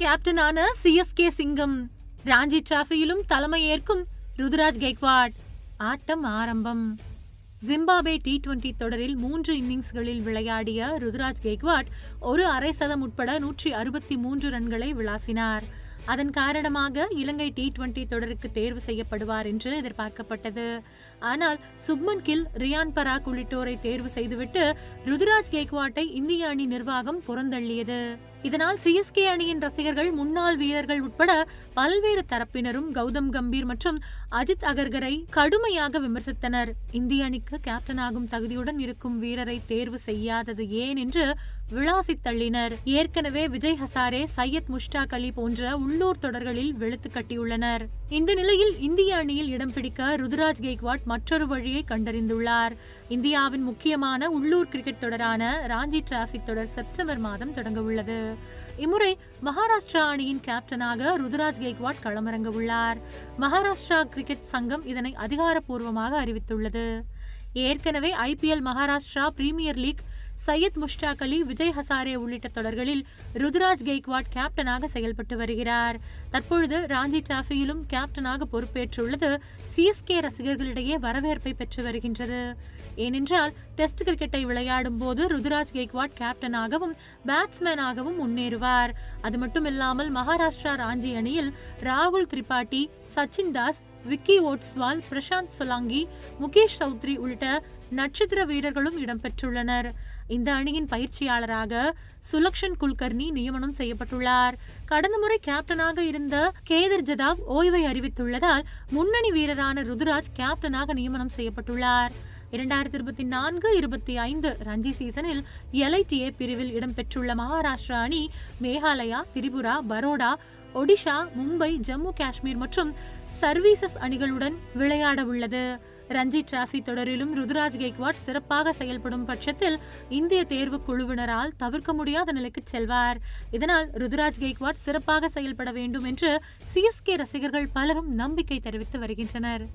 கேப்டனான CSK சிங்கம் ராஞ்சி டிராஃபியிலும் தலைமை ஏற்கும் ருதுராஜ் கெய்க்வாட். ஆட்டம் ஆரம்பம். ஜிம்பாபே டி டுவெண்டி தொடரில் மூன்று இன்னிங்ஸ்களில் விளையாடிய ருதுராஜ் கெய்க்வாட் ஒரு அரை சதம் உட்பட நூற்றி அறுபத்தி மூன்று ரன்களை விளாசினார். அதன் காரணமாக இலங்கை டி டுவெண்டி தொடருக்கு தேர்வு செய்யப்படுவார் என்று எதிர்பார்க்கப்பட்டது. ஆனால் சுப்மன் கில் ரியான் பராக் உள்ளிட்டோரை தேர்வு செய்துவிட்டு ருதுராஜ் கெய்க்வாட்டை இந்திய அணி நிர்வாகம் புறந்தள்ளியது. இதனால் சிஎஸ்கே அணியின் ரசிகர்கள் முன்னாள் வீரர்கள் உட்பட பல்வேறு தரப்பினரும் கௌதம் கம்பீர் மற்றும் அஜித் அகர்கரை கடுமையாக விமர்சித்தனர். இந்திய அணிக்கு கேப்டனாகும் தகுதியுடன் இருக்கும் வீரரை தேர்வு செய்யாதது ஏன் என்று விளாசி தள்ளினர். ஏற்கனவே விஜய் ஹசாரே சையத் முஷ்டாக் அலி போன்ற உள்ளூர் தொடர்களில் வெளுத்து கட்டியுள்ளனர். இந்த நிலையில் இந்திய அணியில் இடம் பிடிக்க ருதுராஜ் கெய்க்வாட் மற்றொரு வழியை கண்டறிந்துள்ளார். இந்தியாவின் முக்கியமான உள்ளூர் கிரிக்கெட் தொடரான ராஞ்சி டிராபிக் தொடர் செப்டம்பர் மாதம் தொடங்க உள்ளது. இம்முறை மகாராஷ்டிரா அணியின் கேப்டனாக ருதுராஜ் கெய்க்வாட் களமிறங்க உள்ளார் மகாராஷ்டிரா கிரிக்கெட் சங்கம் இதனை அதிகாரப்பூர்வமாக அறிவித்துள்ளது. ஏற்கனவே IPL Maharashtra premier league Syed Mushtaq Ali Vijay Hazare உள்ளிட்ட தொடர்களில் ருதுராஜ் கெய்க்வாட் கேப்டனாக செயல்பட்டு வருகிறார். தற்பொழுது ராஞ்சி டிராஃபியிலும் கேப்டனாக பொறுப்பேற்றுள்ளது சிஎஸ்கே ரசிகர்களிடையே வரவேற்பை பெற்று வருகின்றது. ஏனென்றால் டெஸ்ட் கிரிக்கெட்டை விளையாடும் போது ருதுராஜ் கெய்க்வாட் கேப்டனாகவும் பேட்ஸ்மேனாகவும் முன்னேறுவார். அது மட்டுமில்லாமல் மகாராஷ்டிரா ராஞ்சி அணியில் ராகுல் திரிபாட்டி சச்சின் தாஸ் விக்கி ஓட்ஸ்வால் பிரசாந்த் சொலாங்கி முகேஷ் சௌத்ரி உள்ளிட்ட நட்சத்திர வீரர்களும் இடம்பெற்றுள்ளனர். இந்த அணியின் பயிற்சியாளராக சுலக்ஷன் குல்கர்னி நியமனம் செய்யப்பட்டுள்ளார். கடந்த முறை கேப்டனாக இருந்த கேதர் ஜதாவ் ஓய்வை அறிவித்துள்ளதால் முன்னணி வீரரான ருதுராஜ் கேப்டனாக நியமனம் செய்யப்பட்டுள்ளார். இரண்டாயிரத்தி இருபத்தி நான்கு இருபத்தி ஐந்து ரஞ்சி சீசனில் எல்ஐடிஏ பிரிவில் இடம்பெற்றுள்ள மகாராஷ்டிரா அணி மேகாலயா திரிபுரா பரோடா ஒடிஷா மும்பை ஜம்மு காஷ்மீர் மற்றும் சர்வீசஸ் அணிகளுடன் விளையாட உள்ளது ரஞ்சி டிராபி தொடரிலும் ருதுராஜ் கெய்க்வாட் சிறப்பாக செயல்படும் பட்சத்தில் இந்திய தேர்வு குழுவினரால் தவிர்க்க முடியாத நிலைக்கு செல்வார். இதனால் ருதுராஜ் கெய்க்வாட் சிறப்பாக செயல்பட வேண்டும் என்று சிஎஸ்கே ரசிகர்கள் பலரும் நம்பிக்கை தெரிவித்து வருகின்றனர்.